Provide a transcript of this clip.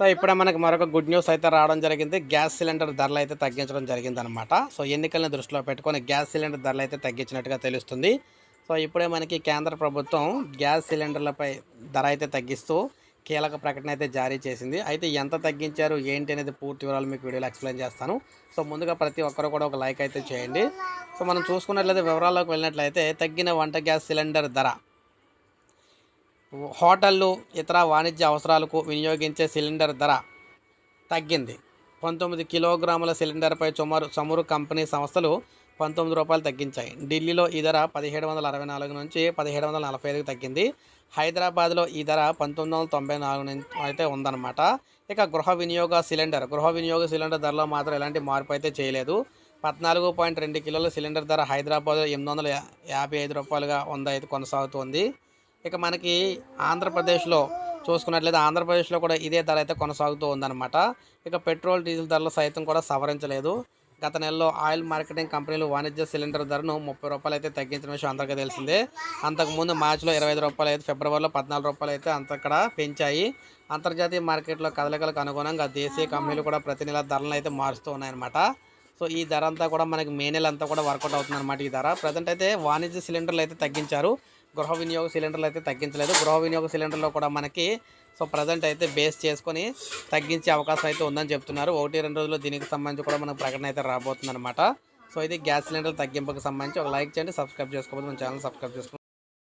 So ఇప్పుడే మనకి మరొక గుడ్ న్యూస్ అయితే రావడం జరిగింది. గ్యాస్ సిలిండర్ ధరలు అయితే తగ్గించడం జరిగింది అనమాట సో ఎన్నికలను దృష్టిలో పెట్టుకొని గ్యాస్ సిలిండర్ ధరలు అయితే తగ్గించినట్టుగా తెలుస్తుంది. సో ఇప్పుడే మనకి కేంద్ర ప్రభుత్వం గ్యాస్ సిలిండర్లపై ధర అయితే తగ్గిస్తూ కీలక ప్రకటన అయితే జారీ చేసింది. అయితే ఎంత తగ్గించారు ఏంటి అనేది పూర్తి వివరాలు మీకు వీడియోలో ఎక్స్ప్లెయిన్ చేస్తాను. సో ముందుగా ప్రతి ఒక్కరు కూడా ఒక లైక్ అయితే చేయండి. సో మనం చూసుకున్నట్లయితే వివరాల్లోకి వెళ్ళినట్లయితే తగ్గిన వంట గ్యాస్ సిలిండర్ ధర హోటళ్ళు ఇతర వాణిజ్య అవసరాలకు వినియోగించే సిలిండర్ ధర తగ్గింది. పంతొమ్మిది కిలోగ్రాముల సిలిండర్పై చుమారు చమురు కంపెనీ సంస్థలు పంతొమ్మిది రూపాయలు తగ్గించాయి. ఢిల్లీలో ఈ ధర పదిహేడు వందల అరవై నాలుగు నుంచి పదిహేడు వందల నలభై ఐదుకు తగ్గింది. హైదరాబాద్లో ఈ ధర పంతొమ్మిది వందల తొంభై నాలుగు నుంచి అయితే ఉందన్నమాట. ఇక గృహ వినియోగ సిలిండర్ గృహ వినియోగ సిలిండర్ ధరలో మాత్రం ఎలాంటి మార్పు అయితే చేయలేదు. పద్నాలుగు పాయింట్ రెండు కిలోల సిలిండర్ ధర హైదరాబాద్లో ఎనిమిది వందల యాభై ఐదు రూపాయలుగా ఉందైతే కొనసాగుతోంది కొనసాగుతుంది. ఇక మనకి ఆంధ్రప్రదేశ్లో చూసుకున్నట్లయితే ఆంధ్రప్రదేశ్లో కూడా ఇదే ధర అయితే కొనసాగుతూ ఉందన్నమాట. ఇక పెట్రోల్ డీజిల్ ధరలు సైతం కూడా సవరించలేదు. గత నెలలో ఆయిల్ మార్కెటింగ్ కంపెనీలు వాణిజ్య సిలిండర్ ధరను ముప్పై రూపాయలు అయితే తగ్గించిన విషయం అందరికీ తెలిసిందే. అంతకుముందు మార్చిలో ఇరవై ఐదు రూపాయలు అయితే ఫిబ్రవరిలో పద్నాలుగు రూపాయలు అయితే అంతక్కడ పెంచాయి. అంతర్జాతీయ మార్కెట్లో కదలికలకు అనుగుణంగా దేశీయ కంపెనీలు కూడా ప్రతి నెల ధరలను అయితే మారుస్తూ ఉన్నాయన్నమాట. సో ఈ ధర అంతా కూడా మనకి మే నెల అంతా కూడా వర్కౌట్ అవుతుంది అనమాట ఈ ధర. ప్రజెంట్ అయితే వాణిజ్య సిలిండర్లు అయితే తగ్గించారు. గృహ వినియోగ సిలిండర్లు అయితే తగ్గించలేదు. గృహ వినియోగ సిలిండర్లో కూడా మనకి సో ప్రజెంట్ అయితే బేస్ చేసుకొని తగ్గించే అవకాశం అయితే ఉందని చెప్తున్నారు. ఒకటి రెండు రోజుల్లో దీనికి సంబంధించి కూడా మనకు ప్రకటన అయితే రాబోతుంది అనమాట సో ఇది గ్యాస్ సిలిండర్ తగ్గింపుకి సంబంధించి ఒక లైక్ చేయండి సబ్స్క్రైబ్ చేసుకోవద్దు మన ఛానల్ సబ్స్క్రైబ్ చేసుకోండి.